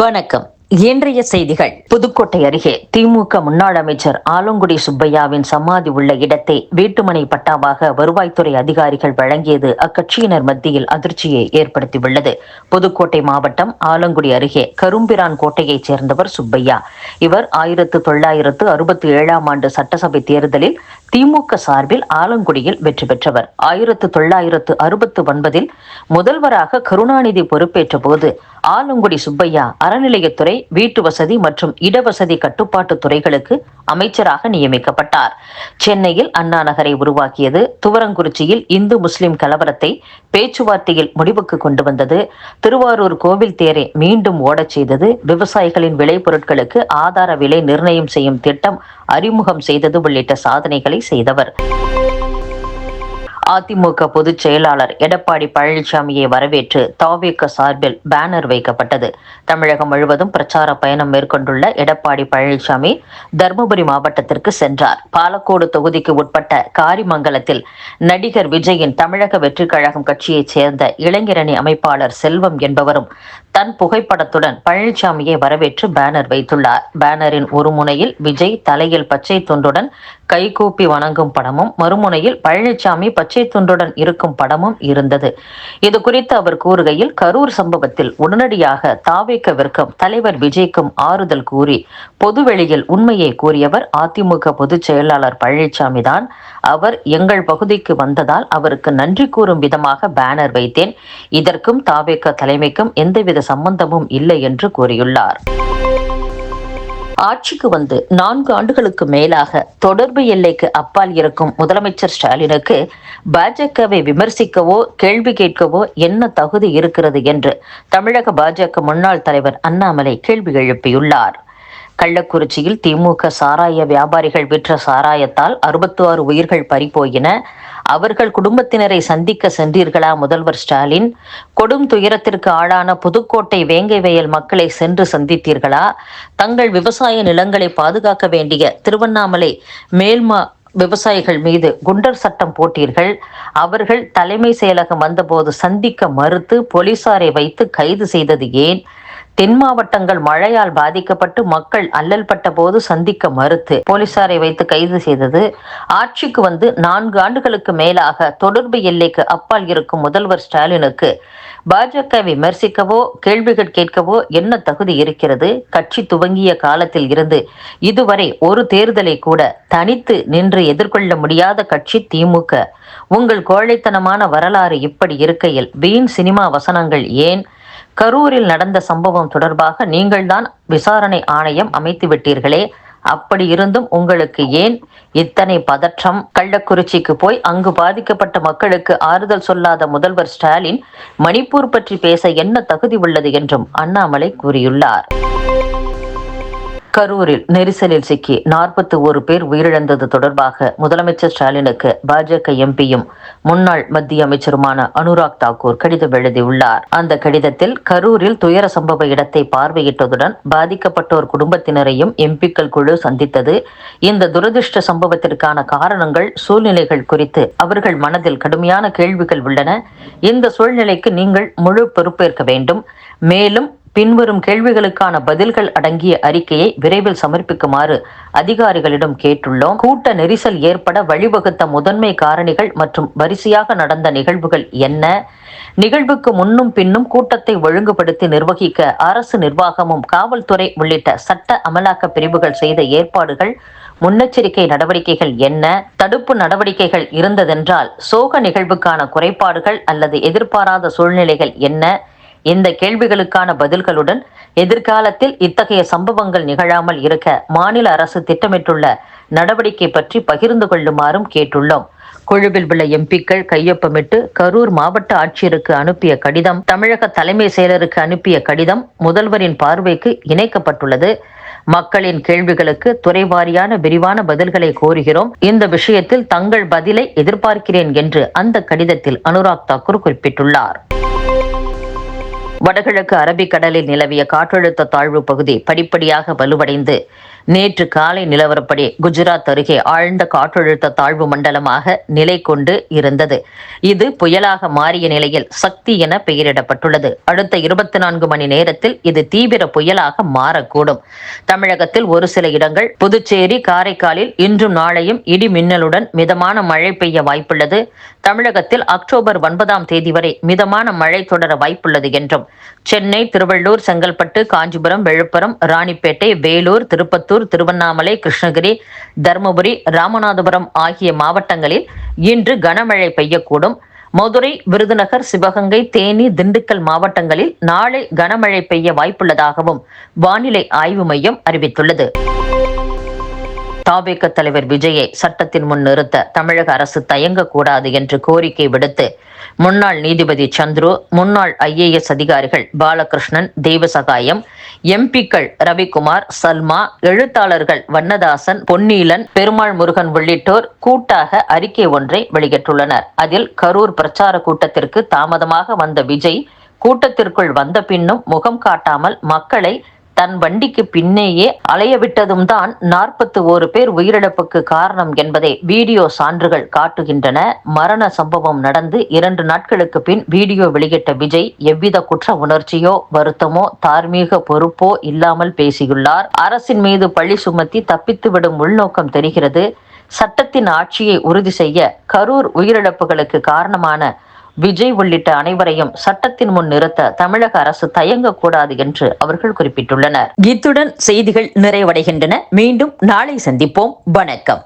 வணக்கம். இன்றைய செய்திகள். புதுக்கோட்டை அருகே திமுக முன்னாள் அமைச்சர் ஆலங்குடி சுப்பையாவின் சமாதி உள்ள இடத்தை வீட்டுமனை பட்டாவாக வருவாய்த்துறை அதிகாரிகள் வழங்கியது அக்கட்சியினர் மத்தியில் அதிர்ச்சியை ஏற்படுத்தியுள்ளது. புதுக்கோட்டை மாவட்டம் ஆலங்குடி அருகே கரும்பிரான் கோட்டையைச் சேர்ந்தவர் சுப்பையா. இவர் ஆயிரத்து தொள்ளாயிரத்து அறுபத்தி ஏழாம் ஆண்டு சட்டசபை தேர்தலில் திமுக சார்பில் ஆலங்குடியில் வெற்றி பெற்றவர். ஆயிரத்து தொள்ளாயிரத்து அறுபத்து ஒன்பதில் முதல்வராக கருணாநிதி பொறுப்பேற்ற போது ஆலங்குடி சுப்பையா அறநிலையத்துறை வீட்டு வசதி மற்றும் இடவசதி கட்டுப்பாட்டு துறைகளுக்கு அமைச்சராக நியமிக்கப்பட்டார். சென்னையில் அண்ணா நகரை உருவாக்கியது துவரங்குறிச்சியில் இந்து முஸ்லிம் கலவரத்தை பேச்சுவார்த்தையில் முடிவுக்கு கொண்டு வந்தது திருவாரூர் கோவில் தேரை மீண்டும் ஓடச் செய்தது விவசாயிகளின் விளைபொருட்களுக்கு ஆதார விலை நிர்ணயம் செய்யும் திட்டம் அறிமுகம் செய்தது உள்ளிட்ட சாதனைகளை செய்தவர். அதிமுக பொதுச் செயலாளர் எடப்பாடி பழனிசாமியை வரவேற்று தாவேக சார்பில் பேனர் வைக்கப்பட்டது. தமிழகம் முழுவதும் பிரச்சார பயணம் மேற்கொண்டுள்ள எடப்பாடி பழனிசாமி தருமபுரி மாவட்டத்திற்கு சென்றார். பாலக்கோடு தொகுதிக்கு உட்பட்ட காரிமங்கலத்தில் நடிகர் விஜயின் தமிழக வெற்றிக் கழகம் கட்சியைச் சேர்ந்த இளைஞரணி அமைப்பாளர் செல்வம் என்பவரும் தன் புகைப்படத்துடன் பழனிசாமியை வரவேற்று பேனர் வைத்துள்ளார். பேனரின் ஒரு முனையில் விஜய் தலையில் பச்சை துண்டுடன் கைகூப்பி வணங்கும் படமும் மறுமுனையில் பழனிசாமி பச்சை துண்டுடன் இருக்கும் படமும் இருந்தது. இது குறித்து அவர் கூறுகையில் கரூர் சம்பவத்தில் உடனடியாக தாவேக்கவிற்கும் தலைவர் விஜய்க்கும் ஆறுதல் கூறி பொதுவெளியில் உண்மையை கூறியவர் அதிமுக பொதுச் செயலாளர் பழனிசாமி தான். அவர் எங்கள் பகுதிக்கு வந்ததால் அவருக்கு நன்றி கூறும் விதமாக பேனர் வைத்தேன். இதற்கும் தாவேக்க தலைமைக்கும் எந்தவித சம்பந்தமும் இல்லை என்று கூறியுள்ளார். ஆட்சிக்கு வந்து நான்கு ஆண்டுகளுக்கு மேலாக தொடர்பு எல்லைக்கு அப்பால் இருக்கும் முதலமைச்சர் ஸ்டாலினுக்கு பாஜகவை விமர்சிக்கவோ கேள்வி கேட்கவோ என்ன தகுதி இருக்கிறது என்று தமிழக பாஜக முன்னாள் தலைவர் அண்ணாமலை கேள்வி எழுப்பியுள்ளார். கள்ளக்குறிச்சியில் திமுக சாராய வியாபாரிகள் விற்ற சாராயத்தால் அறுபத்தி ஆறு உயிர்கள் பறிபோயின. அவர்கள் குடும்பத்தினரை சந்திக்க சென்றீர்களா முதல்வர் ஸ்டாலின்? கொடும் துயரத்திற்கு ஆளான புதுக்கோட்டை வேங்கை வயல் மக்களை சென்று சந்தித்தீர்களா? தங்கள் விவசாய நிலங்களை பாதுகாக்க வேண்டிய திருவண்ணாமலை மேல்மா விவசாயிகள் மீது குண்டர் சட்டம் போட்டீர்கள். அவர்கள் தலைமை செயலகம் வந்தபோது சந்திக்க மறுத்து போலீசாரை வைத்து கைது செய்தது ஏன்? தென் மாவட்டங்கள் மழையால் பாதிக்கப்பட்டு மக்கள் அல்லல் பட்ட போது சந்திக்க மறுத்து போலீசாரை வைத்து கைது செய்தது. ஆட்சிக்கு வந்து நான்கு ஆண்டுகளுக்கு மேலாக தொடர்பு எல்லைக்கு அப்பால் இருக்கும் முதல்வர் ஸ்டாலினுக்கு பாஜக விமர்சிக்கவோ கேள்விகள் கேட்கவோ என்ன தகுதி இருக்கிறது? கட்சி துவங்கிய காலத்தில் இருந்து இதுவரை ஒரு தேர்தலை கூட தனித்து நின்று எதிர்கொள்ள முடியாத கட்சி திமுக. உங்கள் கோழைத்தனமான வரலாறு இப்படி இருக்கையில் வீண் சினிமா வசனங்கள் ஏன்? கரூரில் நடந்த சம்பவம் தொடர்பாக நீங்கள்தான் விசாரணை ஆணையம் அமைத்து விட்டீர்களே அப்படி இருந்தும் உங்களுக்கு ஏன் இத்தனை பதற்றம்? கள்ளக்குறிச்சிக்கு போய் அங்கு பாதிக்கப்பட்ட மக்களுக்கு ஆறுதல் சொல்லாத முதல்வர் ஸ்டாலின் மணிப்பூர் பற்றி பேச என்ன தகுதி உள்ளது என்றும் அண்ணாமலை கூறியுள்ளார். கரூரில் நெரிசலில் சிக்கி நாற்பத்தி ஒரு பேர் உயிரிழந்தது தொடர்பாக முதலமைச்சர் ஸ்டாலினுக்கு பாஜக எம்பியும் முன்னாள் மத்திய அமைச்சருமான அனுராக் தாக்கூர் கடிதம் எழுதியுள்ளார். அந்த கடிதத்தில் கரூரில் துயர சம்பவ இடத்தை பார்வையிட்டதுடன் பாதிக்கப்பட்டோர் குடும்பத்தினரையும் எம்பிக்கள் குழு சந்தித்தது. இந்த துரதிருஷ்ட சம்பவத்திற்கான காரணங்கள் சூழ்நிலைகள் குறித்து அவர்கள் மனதில் கடுமையான கேள்விகள் உள்ளன. இந்த சூழ்நிலைக்கு நீங்கள் முழு பொறுப்பேற்க வேண்டும். மேலும் பின்வரும் கேள்விகளுக்கான பதில்கள் அடங்கிய அறிக்கையை விரைவில் சமர்ப்பிக்குமாறு அதிகாரிகளிடம் கேட்டுள்ளோம். கூட்ட நெரிசல் ஏற்பட வழிவகுத்த முதன்மை காரணிகள் மற்றும் வரிசையாக நடந்த நிகழ்வுகள் என்ன? நிகழ்வுக்கு முன்னும் பின்னும் கூட்டத்தை ஒழுங்குபடுத்தி நிர்வகிக்க அரசு நிர்வாகமும் காவல்துறை உள்ளிட்ட சட்ட அமலாக்க பிரிவுகள் செய்த ஏற்பாடுகள் முன்னெச்சரிக்கை நடவடிக்கைகள் என்ன? தடுப்பு நடவடிக்கைகள் இருந்ததென்றால் சோக நிகழ்வுக்கான குறைபாடுகள் அல்லது எதிர்பாராத சூழ்நிலைகள் என்ன? இந்த கேள்விகளுக்கான பதில்களுடன் எதிர்காலத்தில் இத்தகைய சம்பவங்கள் நிகழாமல் இருக்க மாநில அரசு திட்டமிட்டுள்ள நடவடிக்கை பற்றி பகிர்ந்து கொள்ளுமாறும் கேட்டுள்ளோம். குழுவில் உள்ள எம்பிக்கள் கையொப்பமிட்டு கரூர் மாவட்ட ஆட்சியருக்கு அனுப்பிய கடிதம் தமிழக தலைமை செயலருக்கு அனுப்பிய கடிதம் முதல்வரின் பார்வைக்கு இணைக்கப்பட்டுள்ளது. மக்களின் கேள்விகளுக்கு துறைவாரியான விரிவான பதில்களை கோருகிறோம். இந்த விஷயத்தில் தங்கள் பதிலை எதிர்பார்க்கிறேன் என்று அந்த கடிதத்தில் அனுராக் தாக்கூர் குறிப்பிட்டுள்ளார். வடகிழக்கு அரபிக்கடலில் நிலவிய காற்றழுத்த தாழ்வு பகுதி படிப்படியாக வலுவடைந்து நேற்று காலை நிலவரப்படி குஜராத் அருகே ஆழ்ந்த காற்றழுத்த தாழ்வு மண்டலமாக நிலை கொண்டு இருந்தது. இது புயலாக மாறிய நிலையில் சக்தி என பெயரிடப்பட்டுள்ளது. அடுத்த இருபத்தி நான்கு மணி நேரத்தில் இது தீவிர புயலாக மாறக்கூடும். தமிழகத்தில் ஒரு சில இடங்கள் புதுச்சேரி காரைக்காலில் இன்றும் நாளையும் இடி மின்னலுடன் மிதமான மழை பெய்ய வாய்ப்புள்ளது. தமிழகத்தில் அக்டோபர் ஒன்பதாம் தேதி வரை மிதமான மழை தொடர வாய்ப்புள்ளது என்றும் சென்னை திருவள்ளூர் செங்கல்பட்டு காஞ்சிபுரம் விழுப்புரம் ராணிப்பேட்டை வேலூர் திருப்பத்தூர் திருவண்ணாமலை கிருஷ்ணகிரி தருமபுரி ராமநாதபுரம் ஆகிய மாவட்டங்களில் இன்று கனமழை பெய்யக்கூடும். மதுரை விருதுநகர் சிவகங்கை தேனி திண்டுக்கல் மாவட்டங்களில் நாளை கனமழை பெய்ய வாய்ப்புள்ளதாகவும் வானிலை ஆய்வு மையம் அறிவித்துள்ளது. தாவேக தலைவர் விஜயை சட்டத்தின் முன் நிறுத்த தமிழக அரசு தயங்கக்கூடாது என்று கோரிக்கை விடுத்து முன்னாள் நீதிபதி சந்துரு முன்னாள் ஐஏஎஸ் அதிகாரிகள் பாலகிருஷ்ணன் தெய்வசகாயம் எம்பிக்கள் ரவிக்குமார் சல்மா எழுத்தாளர்கள் வண்ணதாசன் பொன்னீலன் பெருமாள் முருகன் உள்ளிட்டோர் கூட்டாக அறிக்கை ஒன்றை வெளியிட்டுள்ளனர். அதில் கரூர் பிரச்சார கூட்டத்திற்கு தாமதமாக வந்த விஜய் கூட்டத்திற்குள் வந்த பின்னும் முகம் காட்டாமல் மக்களை தன் வண்டிக்கு பின்னேயே அலைய விட்டதும் தான் நாற்பத்தி ஓரு பேர் உயிரிழப்புக்கு காரணம் என்பதை வீடியோ சான்றுகள் காட்டுகின்றன. மரண சம்பவம் நடந்து இரண்டு நாட்களுக்கு பின் வீடியோ வெளியிட்ட விஜய் எவ்வித குற்ற உணர்ச்சியோ வருத்தமோ தார்மீக பொறுப்போ இல்லாமல் பேசியுள்ளார். அரசின் மீது பழி சுமத்தி தப்பித்துவிடும் உள்நோக்கம் தெரிகிறது. சட்டத்தின் ஆட்சியை உறுதி செய்ய கரூர் உயிரிழப்புகளுக்கு காரணமான விஜய் உள்ளிட்ட அனைவரையும் சட்டத்தின் முன் நிறுத்த தமிழக அரசு தயங்கக்கூடாது என்று அவர்கள் குறிப்பிட்டுள்ளனர். இத்துடன் செய்திகள் நிறைவடைகின்றன. மீண்டும் நாளை சந்திப்போம். வணக்கம்.